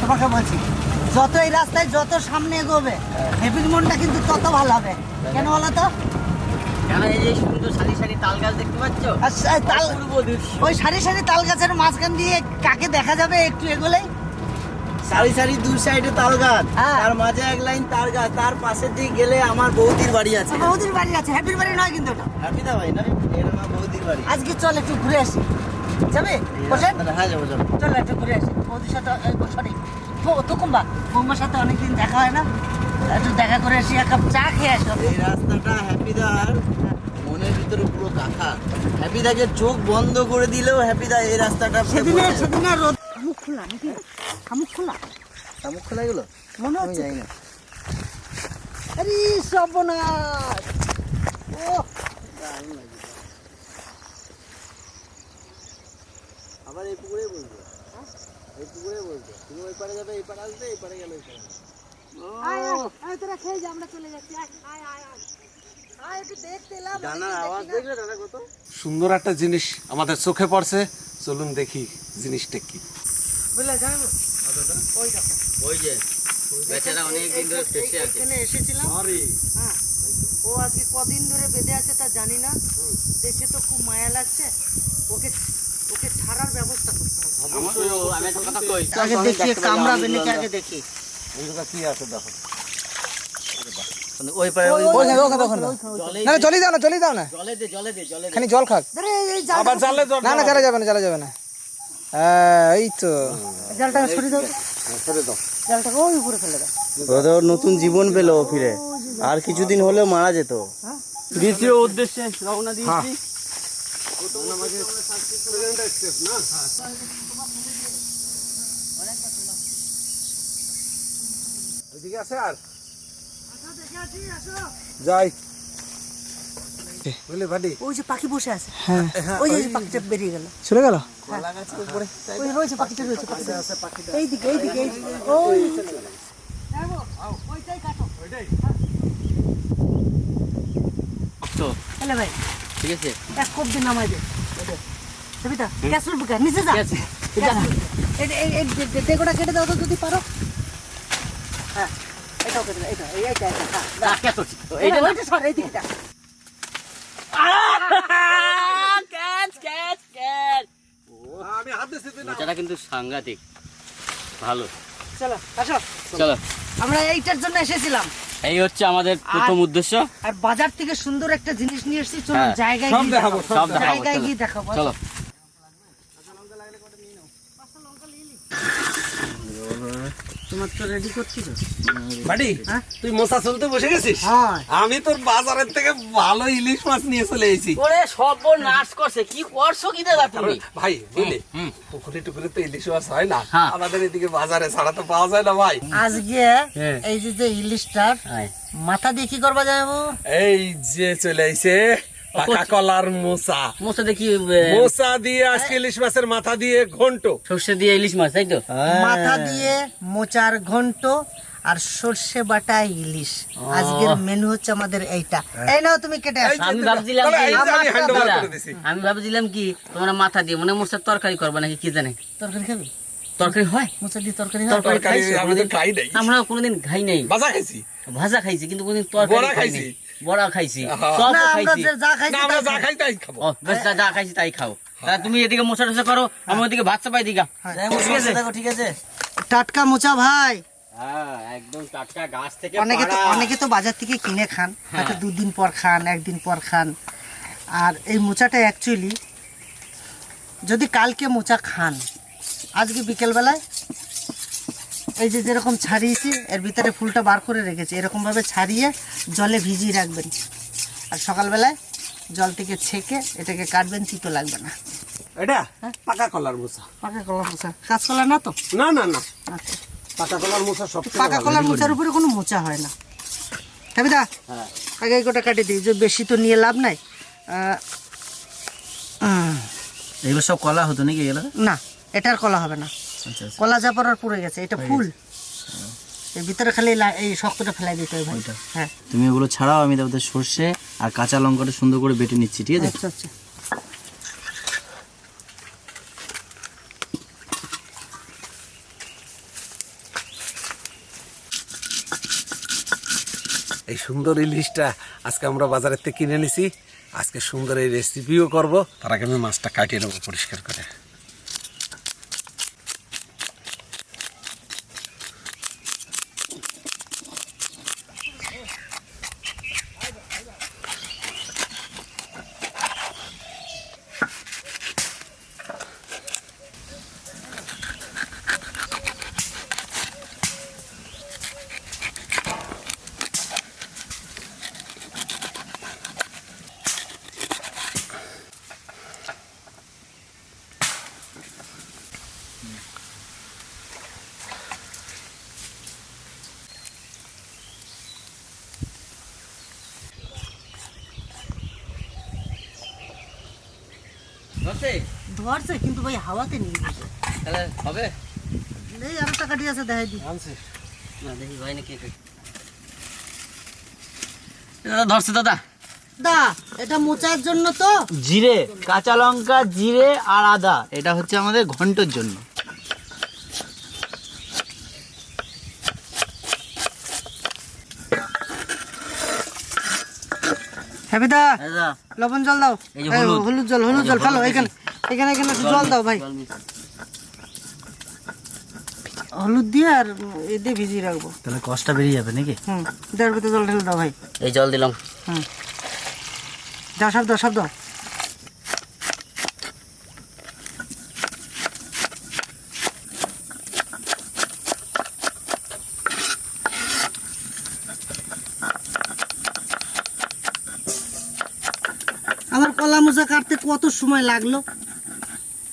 তোমাকে বলছি। যত এই রাস্তায় যত সামনে এগোবে হ্যাপির মনটা কিন্তু তত ভালো হবে। কেন বলো তো? এই সুন্দর সারি সারি তাল গাছ দেখতে পাচ্ছ? আর তাল অপূর্ব দৃশ্য। ওই সারি সারি তাল গাছের মাঝখান দিয়ে কাকে দেখা যাবে একটু এগোলেই? সারি সারি দুই সাইডে তাল গাছ। হ্যাঁ। তার মাঝে এক লাইন তাল গাছ তার পাশে দিয়ে গেলে আমার বৌদির বাড়ি আছে। বৌদির বাড়ি আছে। হ্যাপির বাড়ি নয় কিন্তু ওটা। ভাই না এটা বৌদির বাড়ি। আজকে চল একটু ঘুরে আসি। যাবে? হ্যাঁ যাব যাব। চল একটু ঘুরে আসি। সাথে সরি বৌমার সাথে অনেকদিন দেখা হয় না। একটু দেখা করে আসি এক কাপ চা খেয়ে আসো। এই রাস্তাটা হ্যাপিদার মনের ভিতরে পুরো হ্যাপিদাকে চোখ বন্ধ করে দিলেও হ্যাপিদা এই রাস্তাটা সেদিনে সেদিনে রোদ মুখ খোলা নাকি? খোলা? মুখ খোলা গেলো মনে হচ্ছে। না। আরে সর্বনাশ! ও আবার এই পুকুরে বলবে এই পুকুরে বলবে তুমি ওই পারে যাবে এই পারে আসবে এই পারে গেলে ওই পারে। আসবে। আয় আয় আয় তোরা খেয়ে যা আমরা চলে যাচ্ছি। আয় আয় আয় আয়। আয় একটু দেখতে এলাম ডানার আওয়াজ দেখলে ডানা কত? সুন্দর একটা জিনিস আমাদের চোখে পড়ছে। চলুন দেখি জিনিসটা কি। বুঝলে জানো ওই দেখো। ওই যে বেচারা অনেক দিন ধরে ফেসে আছে। এখানে এসেছিলাম। হ্যাঁ। ও আজকে কদিন ধরে বেঁধে আছে তা জানি না। দেখে তো খুব মায়া লাগছে। ওকে ওকে ছাড়ার ব্যবস্থা করতে হবে আমারও আমি একটা কথা কই। আগে দেখি কামড়াবে নাকি আগে দেখি। কি আছে দেখো? ওই পারে ওই ওই না, জলই দাও না জলই দাও না। জলে দে জলে দে জলে খানি জল খাক। জাল জল না না জ্বালা যাবে না জ্বালা যাবে না। হ্যাঁ, এই তো। জালটা সরিয়ে দাও। ছেড়ে দাও। জালটাকে ওই উপরে ফেলে দাও। ওদের নতুন জীবন পেল ফিরে। আর কিছুদিন হলেও মারা যেত। দ্বিতীয় উদ্দেশ্যে রওনা দিয়েছি। ওইদিকে আছে আর যাই বুঝলি ভাটি ওই যে পাখি বসে আছে হ্যাঁ ওই যে পাখিটা বেরিয়ে গেল চলে গেল ওই রয়েছে পাখিটা রয়েছে পাখিটা এই দিকে এই দিকে এই দিকে। ওই ওইটাই কাটো তো এলে ভাই ঠিক আছে এক কোপ নামাই দে সবিতা ক্যাসরুল বুকা নিচে যা এই দেগোটা কেটে দাও তো যদি পারো হ্যাঁ এটাও কেটে এটা এই এইটা এইটা ওইটা সর দিকটা কিন্তু সাংঘাতিক। ভালো। চলো। আসো চলো আমরা এইটার জন্য এসেছিলাম। এই হচ্ছে আমাদের প্রথম উদ্দেশ্য। আর বাজার থেকে সুন্দর একটা জিনিস নিয়ে এসেছি চলো হ্যাঁ, জায়গায় গিয়ে দেখাবো, জায়গায় চলো। গিয়ে দেখাবো। চলো। তোমার তো রেডি করছি তো। ভাটি হ্যাঁ? তুই মশা চলতে বসে গেছিস? হ্যাঁ। আমি তোর বাজারের থেকে ভালো ইলিশ মাছ নিয়ে চলে এসেছি। ওরে সর্বনাশ করছে। কি করছ কি দাদা তুমি? ভাই বুঝলি? পুকুরে টুকুরে তো ইলিশ মাছ হয় না। হ্যাঁ। আমাদের এদিকে বাজারে ছাড়া তো পাওয়া যায় না ভাই। আজকে হ্যাঁ। এই যে ইলিশটার। মাথা দিয়ে কি করবা যাব এই যে চলে আইছে পাকা কলার মোচা মোচা দেখি মোচা দিয়ে আজকে ইলিশ মাছের মাথা দিয়ে ঘন্ট। সর্ষে দিয়ে ইলিশ মাছ তাই তো? মাথা দিয়ে মোচার ঘন্ট আর সর্ষে বাটা ইলিশ। আজকের মেনু হচ্ছে আমাদের এইটা। এই নাও তুমি কেটে আমি ভাবছিলাম কি- আমি ভাবছিলাম তোমরা মাথা দিয়ে মানে মোচার তরকারি করবে নাকি কি জানে? তরকারি খাবি? তরকারি হয়? মোচা দিয়ে তরকারি তরকারি কোনোদিন? খাই নাই। আমরা কোনোদিন খাই নাই। বাজা খাইছি। ভাজা খাইছি কিন্তু কোনদিন তরকারি খাইছি। বড়া খাইছি হ্যাঁ। সব খাইছি। যা খাইছি তাই যা খাই তাই খাব। যা- যা খাইছি তাই খাও। তুমি এদিকে মোচা টোচা করো আমি ওদিকে ভাত চাপাই দিগা। ঠিক আছে? ঠিক আছে। টাটকা মোচা ভাই। হ্যাঁ একদম টাটকা গাছ থেকে অনেকে তো অনেকে তো বাজার থেকে কিনে খান। হয়তো হ্যাঁ। দুদিন পর খান একদিন পর খান। আর এই মোচাটা অ্যাকচুয়ালি যদি কালকে মোচা খান আজকে বিকেলবেলায় এই যে যেরকম ছাড়িয়েছি এর ভিতরে ফুলটা বার করে রেখেছি। এরকমভাবে ছাড়িয়ে জলে ভিজিয়ে রাখবেন। আর সকালবেলায় জল থেকে ছেঁকে এটাকে কাটবেন তিতো লাগবে না। এটা? পাকা কলার মোচা পাকা কলা মোচা কাঁচকলা না তো? না না না। আচ্ছা। পাকা কলার মোচা সব পাকা কলার মোচার উপরে কোনো মোচা হয় না। তবে দা হ্যাঁ। আগে গোটা কাটে দিই যে বেশি তো নিয়ে লাভ নাই। এগুলো সব কলা হতো নাকি এগুলো না এটার কলা হবে না। আচ্ছা, আচ্ছা। কলা চাপার পড়ে গেছে এটা ফুল। এর ভিতরে খালি এই শক্তটা ফেলাই দিতে হবে। হ্যাঁ। তুমি এগুলো ছাড়াও আমি তাদের সর্ষে আর কাঁচা লঙ্কাটা সুন্দর করে বেটে নিচ্ছি ঠিক আছে? আচ্ছা আচ্ছা। এই সুন্দর ইলিশটা আজকে আমরা বাজারের থেকে কিনে নিছি। আজকে সুন্দর এই রেসিপিও করব। তার আগে আমি মাছটা কাটিয়ে নেব পরিষ্কার করে। ধরছে? কিন্তু ভাই হাওয়াতে নিয়ে গেছে। তাহলে হবে? এই আরও টাকা দিয়ে আছে দেখাই দি না দেখি ভাই নাকি দাদা ধরছে দাদা। দা এটা মোচার জন্য তো। জিরে কাঁচা লঙ্কা জিরে আর আদা। এটা হচ্ছে আমাদের ঘন্টর জন্য। হ্যাপিদা লবণ জল দাও। হলুদ। জল হলুদ জল ফেলো এখানে এখানে এখানে একটু জল দাও ভাই। হলুদ দিয়ে আর এ দিয়ে ভিজিয়ে রাখব। তাহলে কষ্টটা বেরিয়ে যাবে নাকি? হুম দেড় ভিতরে জল ঢেলে দাও ভাই। এই জল দিলাম। হুম। যা সব দাও সব দাও আমার কলা মোচা কাটতে কত সময় লাগল?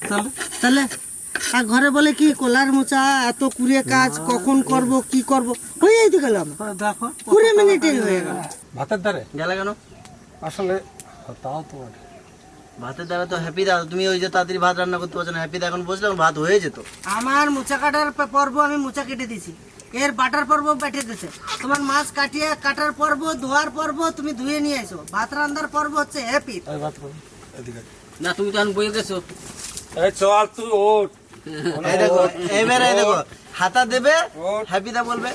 তাহলে তাহলে আর ঘরে বলে কি কলার মোচা এত কুড়িয়ে কাজ কখন করব কি করব? হয়েই তো গেল দেখো কুড়ি মিনিটে হয়ে গেল। ভাতের ধারে গেলে কেন? আসলে তাও তো ভাতের দ্বারা তো হ্যাপি দাদা তুমি ওই যে তাড়াতাড়ি ভাত রান্না করতে পারছ না হ্যাপি দা এখন বসলে ভাত হয়ে যেত। আমার মোচা কাটার পর্ব আমি মোচা কেটে দিছি এর বাটার পর্ব বেটে দিছে তোমার মাছ কাটিয়ে কাটার পর্ব ধোয়ার পর্ব তুমি ধুয়ে নিয়ে এসো। ভাত রান্নার পর্ব হচ্ছে হ্যাপি না তুমি তো এখন বই গেছো। এই চল তুই ওঠ। এই দেখো এবারে দেখো হাতা দেবে হ্যাপি দা বলবে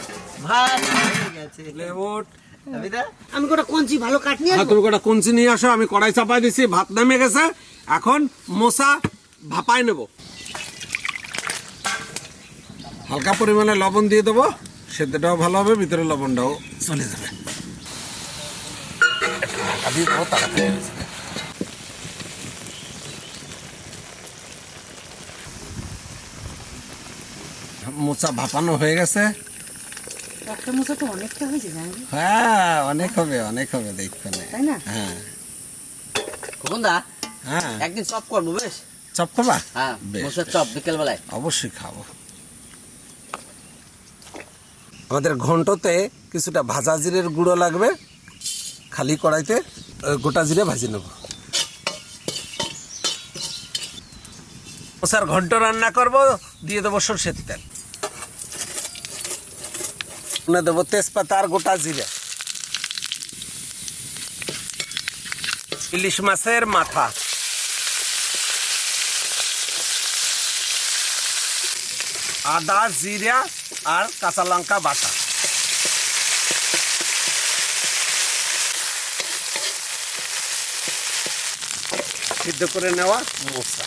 ভাত হয়ে গেছে। ওঠ। আমি গোটা কঞ্চি ভালো কাট নিয়ে হ্যাঁ তুমি কটা কঞ্চি নিয়ে আসো আমি কড়াই চাপাই দিছি ভাত নেমে গেছে। এখন মশা ভাপাই নেব। হালকা পরিমাণে লবণ দিয়ে দেবো সেদ্ধটাও ভালো হবে ভিতরে লবণটাও চলে যাবে ঢাকা দিয়ে দেবো তাড়াতাড়ি হয়ে যাবে। মোচা ভাপানো হয়ে গেছে। একটা মোচা তো অনেকটা হয়েছে জানি হ্যাঁ অনেক হবে অনেক হবে দেখবেন। তাই না? হ্যাঁ। খোকন হ্যাঁ। একদিন চপ করব বেশ? চপ খাবা হ্যাঁ বেশ, চপ বিকেল বেলায় অবশ্যই খাব। আমাদের ঘন্টতে কিছুটা ভাজা জিরের গুঁড়ো লাগবে খালি কড়াইতে গোটা জিরে ভাজি নেব। স্যার ঘন্ট রান্না করব দিয়ে দেবো সর্ষের তেল। মনে দেবো, তেজপাতা আর গোটা জিরে। ইলিশ মাছের মাথা। আদা, জিরা আর কাঁচা লঙ্কা বাটা। সিদ্ধ করে নেওয়া মশলা।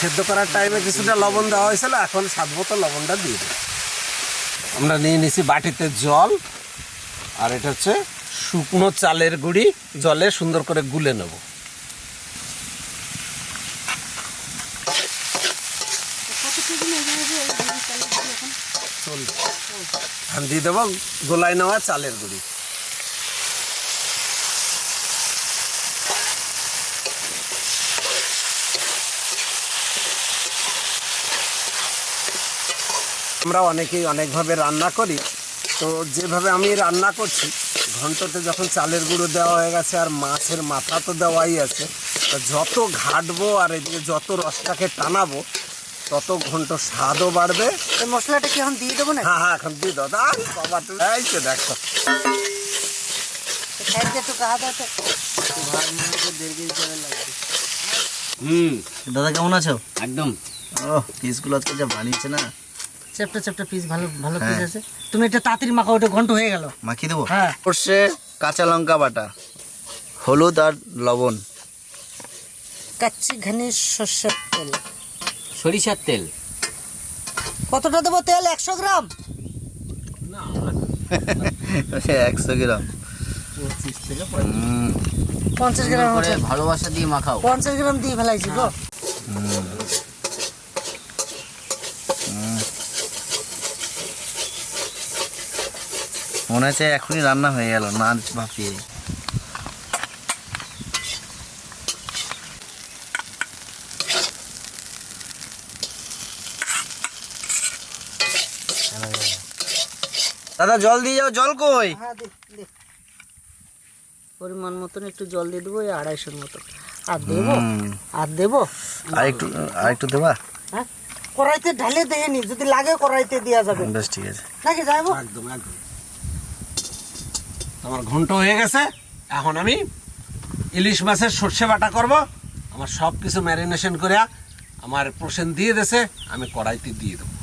সেদ্ধ করার টাইমে কিছুটা লবণ দেওয়া হয়েছিল এখন স্বাদ মতো লবণটা দিয়ে দিই। আমরা নিয়ে নিছি বাটিতে জল আর এটা হচ্ছে শুকনো চালের গুঁড়ি জলে সুন্দর করে গুলে নেব। দিয়ে দেবো গোলায় নেওয়া চালের গুঁড়ি। আমরা অনেকেই অনেকভাবে রান্না করি। তো যেভাবে আমি রান্না করছি ঘন্টতে যখন চালের গুঁড়ো দেওয়া হয়ে গেছে আর মাছের মাথা তো দেওয়াই আছে তো যত ঘাটবো আর এদিকে যত রসটাকে টানাবো তত ঘন্ট স্বাদও বাড়বে। এই মশলাটা কি এখন দিয়ে দেবো না হ্যাঁ হ্যাঁ এখন দিয়ে দাও। বাবা তুমি এই তো দেখো। হুম। দাদা কেমন আছো? একদম। ও পিসগুলো আজকে যা বানিয়েছে না। চেপটা চেপটা পিস ভালো ভালো পিস হ্যাঁ। আছে। তুমি এটা তাড়াতাড়ি মাখা ওটা ঘন্ট হয়ে গেল। মাখিয়ে দেবো? হ্যাঁ। সর্ষে কাঁচা লঙ্কা বাটা হলুদ আর লবণ। কাচ্চি ঘানি সর্ষের তেল। সরিষার তেল। কতটা দেবো তেল? একশো গ্রাম? একশো গ্রাম। পঞ্চাশ গ্রাম করে ভালোবাসা দিয়ে মাখাও। পঞ্চাশ গ্রাম দিয়ে ফেলাইছি গো। মনে হচ্ছে এখনই রান্না হয়ে গেল না ভাপিয়ে। দাদা জল দিয়ে যাও জল কই? হ্যাঁ দে দে। পরিমাণ মতন একটু জল দিয়ে দেবো এই আড়াইশোর মতো আর দেবো? আর দেবো? আর একটু আর একটু দেবা? হ্যাঁ? কড়াইতে ঢালে দেয়নি যদি লাগে কড়াইতে দেওয়া যাবে। বেশ ঠিক আছে। নাকি যাব একদম একদম। আমার ঘন্ট হয়ে গেছে এখন আমি ইলিশ মাছের সর্ষে বাটা করব। আমার সব কিছু ম্যারিনেশন করে আমার পোষণ দিয়ে দেছে আমি কড়াইতে দিয়ে দেবো।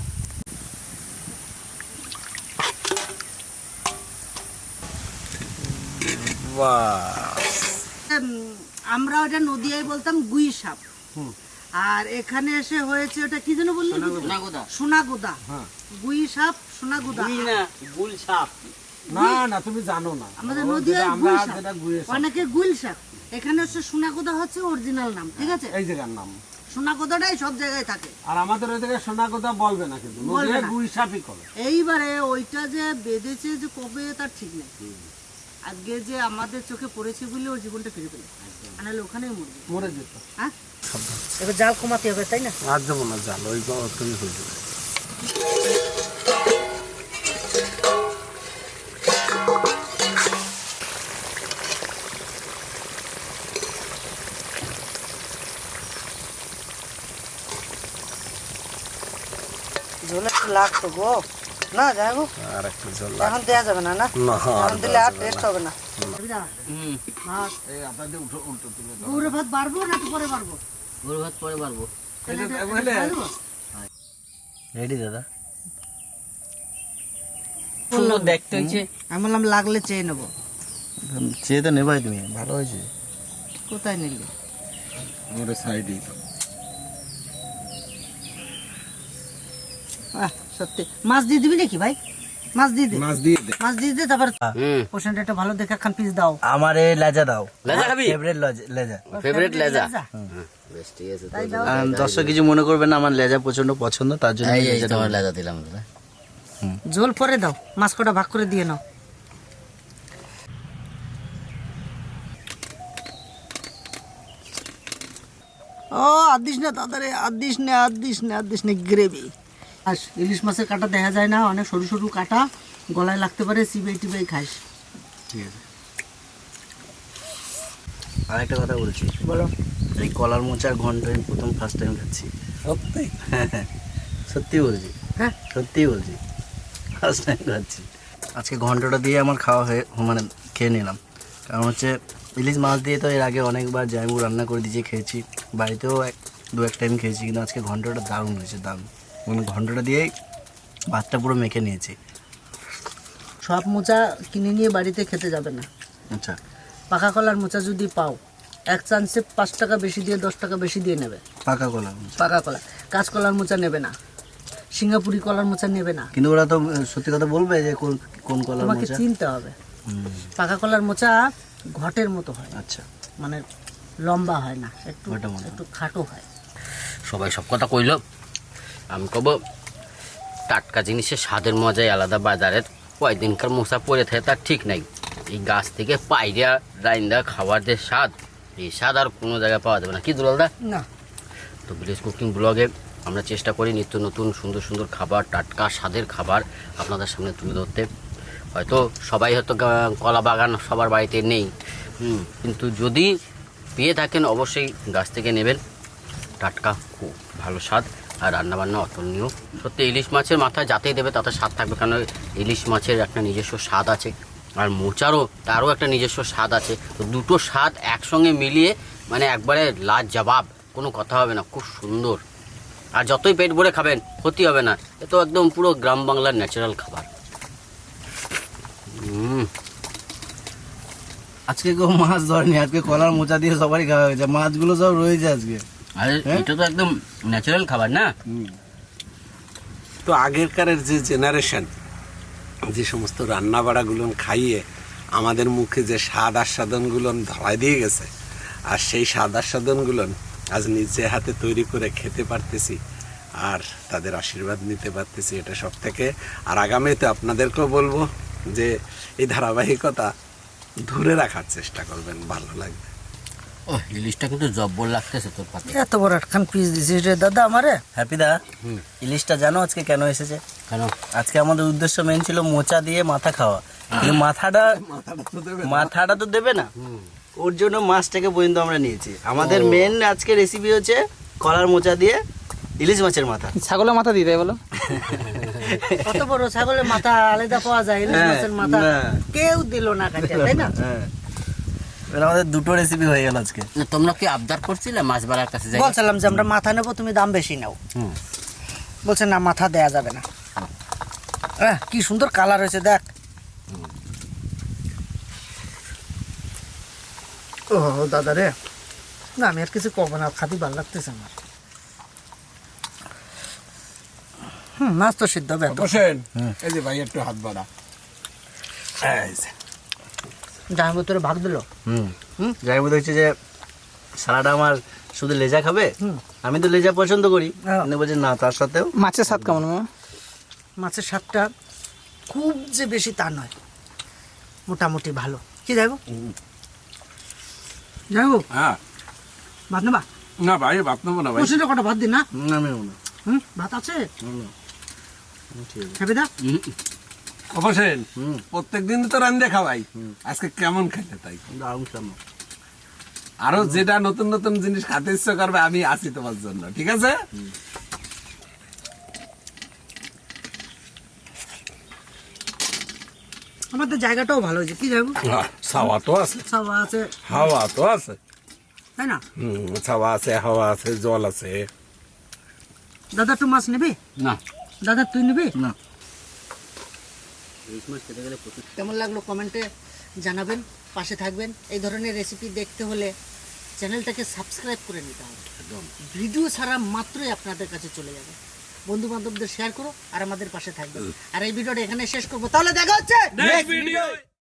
আমরা ওটা নদিয়ায় বলতাম গুই সাপ। আর এখানে এসে হয়েছে ওটা কি যেন বললি সোনাগোদা। সোনাগুদা। হ্যাঁ। গুই সাপ সোনাগুদা। না গুল সাপ। না না তুমি জানো না। আমাদের নদিয়ায় সাপ। অনেকে গুইল সাপ এখানে হচ্ছে সোনাগুদা হচ্ছে অরিজিনাল নাম ঠিক আছে? এই জায়গার নাম। সোনাগুদাটাই সব জায়গায় থাকে। আর আমাদের ওই জায়গায় সোনা কথা বলবে না কিন্তু বলবে নদীয় না। করে। এইবারে ওইটা যে বেঁধেছে যে কবে তার ঠিক নেই। আজকে যে আমাদের চোখে পড়েছে বলে ওর জীবনটা ফিরে পেল। নাহলে ওখানেই মরবে মরে যেত। হ্যাঁ? এবার জাল কমাতে হবে তাই না? আর দেবো না জাল ওই তুমি হয়ে যাবে। ঝোল একটু লাগতো গো। না যাই গো আর একটু জল এখন দেওয়া যাবে না না? এখন দিলে আর টেস্ট হবে না। হুম। ভাত বাড়বো না তো পরে বাড়বো? গরু ভাত পরে দেবো? রেডি দাদা? দেখতে হচ্ছে আমি বললাম লাগলে চেয়ে নেব। চেয়ে তো নেবাই তুমি ভালো হয়েছে। কোথায় নিলি? আমার সাইডেই সত্যি। মাছ দিয়ে দিবি নাকি ভাই? মাছ দিয়ে দে। মাছ দিয়ে দে। মাছ দিয়ে দে তারপর পোষণটা একটা ভালো দেখে খান পিস দাও। আমার লেজা দাও। লেজা খাবি? ফেভারিট লেজা ফেভারিট লেজা? বেশ ঠিক আছে দর্শক কিছু মনে করবে না আমার লেজা প্রচণ্ড পছন্দ তার জন্য তোমার লেজা দিলাম পরে দাও মাছ কটা ভাগ করে দিয়ে নাও। ও আদিস না দাদারে আদিস নে আদিস নে আদিস নে গ্রেভি আর ইলিশ মাছের কাটা দেখা যায় না অনেক সরু সরু কাটা গলায় লাগতে পারে সিবাই টিবাই খাস ঠিক আছে। আর একটা কথা বলছি। বলো। এই কলার মোচার ঘন্ট আমি প্রথম ফার্স্ট টাইম খাচ্ছি। সত্যি? সত্যি বলছি। হ্যাঁ? সত্যি বলছি। ফার্স্ট টাইম খাচ্ছি। আজকে ঘন্টটা দিয়ে আমার খাওয়া হয়ে মানে খেয়ে নিলাম। কারণ হচ্ছে ইলিশ মাছ দিয়ে তো এর আগে অনেকবার জাইমু রান্না করে দিয়েছি খেয়েছি। বাড়িতেও এক দু এক টাইম খেয়েছি কিন্তু আজকে ঘন্টটা দারুণ হয়েছে দারুণ। মানে ঘন্টটা দিয়েই ভাতটা পুরো মেখে নিয়েছি। সব মোচা কিনে নিয়ে বাড়িতে খেতে যাবে না। আচ্ছা। পাকা কলার মোচা যদি পাও এক চান্সে পাঁচ টাকা বেশি দিয়ে দশ টাকা বেশি দিয়ে নেবে। পাকা কলা পাকা কলা। কাঁচকলার মোচা নেবে না। সিঙ্গাপুরি কলার মোচা নেবে না। কিন্তু ওরা তো সত্যি কথা বলবে যে কোন কোন কলার তোমাকে চিনতে হবে। পাকা কলার মোচা ঘটের মতো হয়। আচ্ছা। মানে লম্বা হয় না একটু। একটু খাটো হয়। সবাই সব কথা কইল। আমি কব টাটকা জিনিসের স্বাদের মজাই আলাদা বাজারের। কয়দিনকার মশা পড়ে থাকে তার ঠিক নাই। এই গাছ থেকে পাইরা রাইন্দা খাওয়ার যে স্বাদ এই স্বাদ আর কোনো জায়গায় পাওয়া যাবে না। কি দুলালদা না। তো ভিলেজ কুকিং ব্লগে আমরা চেষ্টা করি নিত্য নতুন সুন্দর সুন্দর খাবার টাটকা স্বাদের খাবার আপনাদের সামনে তুলে ধরতে। হয়তো সবাই হয়তো কলা বাগান সবার বাড়িতে নেই। কিন্তু যদি পেয়ে থাকেন অবশ্যই গাছ থেকে নেবেন। টাটকা খুব ভালো স্বাদ। আর রান্নাবান্না অতুলনীয় সত্যি ইলিশ মাছের মাথায় যাতেই দেবে, তাতে স্বাদ থাকবে, কারণ ইলিশ মাছের একটা নিজস্ব স্বাদ আছে। আর মোচারও, তারও একটা নিজস্ব স্বাদ আছে। তো দুটো স্বাদ একসঙ্গে মিলিয়ে মানে একবারে লাজ জবাব কোনো কথা হবে না, খুব সুন্দর। আর যতই পেট ভরে খাবেন, ক্ষতি হবে না। এ তো একদম পুরো গ্রাম বাংলার ন্যাচারাল খাবার। আজকে কেউ মাছ ধরেনি, আজকে কলার মোচা দিয়ে সবারই খাওয়া হয়েছে। মাছগুলো সব রয়েছে আজকে। আর হ্যাঁ? এটা তো একদম ন্যাচারাল খাবার না? তো আগেরকারের যে জেনারেশন যে সমস্ত রান্না বাড়াগুলো খাইয়ে আমাদের মুখে যে স্বাদ আস্বাদনগুলো ধরাই দিয়ে গেছে আর সেই স্বাদ আস্বাদনগুলো আজ নিজে হাতে তৈরি করে খেতে পারতেছি আর তাদের আশীর্বাদ নিতে পারতেছি এটা সব থেকে আর আগামীতে আপনাদেরকেও বলব যে এই ধারাবাহিকতা ধরে রাখার চেষ্টা করবেন ভালো লাগবে। ও ইলিশটা কিন্তু জব্বর লাগতেছে তোর পাতে। এত বড় একখান পিস দিছিস রে দাদা আমারে? হ্যাপিদা ইলিশটা জানো আজকে কেন এসেছে? কেন? আজকে আমাদের উদ্দেশ্য মেন ছিল মোচা দিয়ে মাথা খাওয়া। কিন্তু মাথাটা মাথাটা তো দেবে না। ওর জন্য মাছটাকে পর্যন্ত আমরা নিয়েছি। আমাদের মেন আজকে রেসিপি হচ্ছে কলার মোচা দিয়ে ইলিশ মাছের মাথা। ছাগলের মাথা দিয়ে দেয় বলো। কত বড় ছাগলের মাথা আলাদা পাওয়া যায় ইলিশ হ্যাঁ, মাছের মাথা। কেউ দিল না কাটে তাই না? হ্যাঁ। এবার আমাদের দুটো রেসিপি হয়ে গেল আজকে। তোমরা কি আবদার করছিলে? মাছ বাড়ার কাছে যাই। বলছিলাম যে আমরা মাথা নেব তুমি দাম বেশি নাও। বলছে না মাথা দেয়া যাবে না। কি সুন্দর কালার হয়েছে দেখ। ও দাদা রে। না আমি আর কিছু কব না খাতি ভালো লাগতেছে আমার। হুম মাছ তো সিদ্ধ হবে বসেন। এই যে ভাই একটু হাত বাড়া। এই যে। যার ভিতরে ভাগ দিল। হুম। হুম? যাই হচ্ছে যে সারাটা আমার শুধু লেজা খাবে? হুম। আমি তো লেজা পছন্দ করি। হ্যাঁ। কিন্তু বলছে না তার সাথেও মাছের স্বাদ কেমন মাছের স্বাদটা খুব যে বেশি তা নয়। মোটামুটি ভালো। কি যাইব? যাইব? হ্যাঁ। ভাত নেবা? না ভাই ভাত নেব না ভাই। কটা ভাত দিন না? আমি না। হুম? ভাত আছে? হুম, ঠিক আছে। অবশ্যই প্রত্যেক দিন তো রান্ধে খাওয়াই। আজকে কেমন খেতে তাই? আরও যেটা নতুন নতুন জিনিস খাতে ইচ্ছে করবে আমি আছি তোমার জন্য ঠিক আছে? আমাদের জায়গাটাও ভালো হয়েছে কি যাইব ছাওয়া তো আছে। সব আছে। হাওয়া তো আছে। তাই না? হুম ছাওয়া আছে হাওয়া আছে জল আছে। দাদা তুই মাছ নেবি? না। দাদা তুই নিবি? না। ইলিশ মাছ খেতে গেলে প্রচুর কেমন লাগল কমেন্টে জানাবেন পাশে থাকবেন। এই ধরনের রেসিপি দেখতে হলে চ্যানেলটাকে সাবস্ক্রাইব করে নিতে হবে। ভিডিও ছাড়া মাত্রই আপনাদের কাছে চলে যাবে। বন্ধু বান্ধবদের শেয়ার করো আর আমাদের পাশে থাকবে। আর এই ভিডিওটা এখানে শেষ করব। তাহলে দেখা হচ্ছে নেক্সট ভিডিও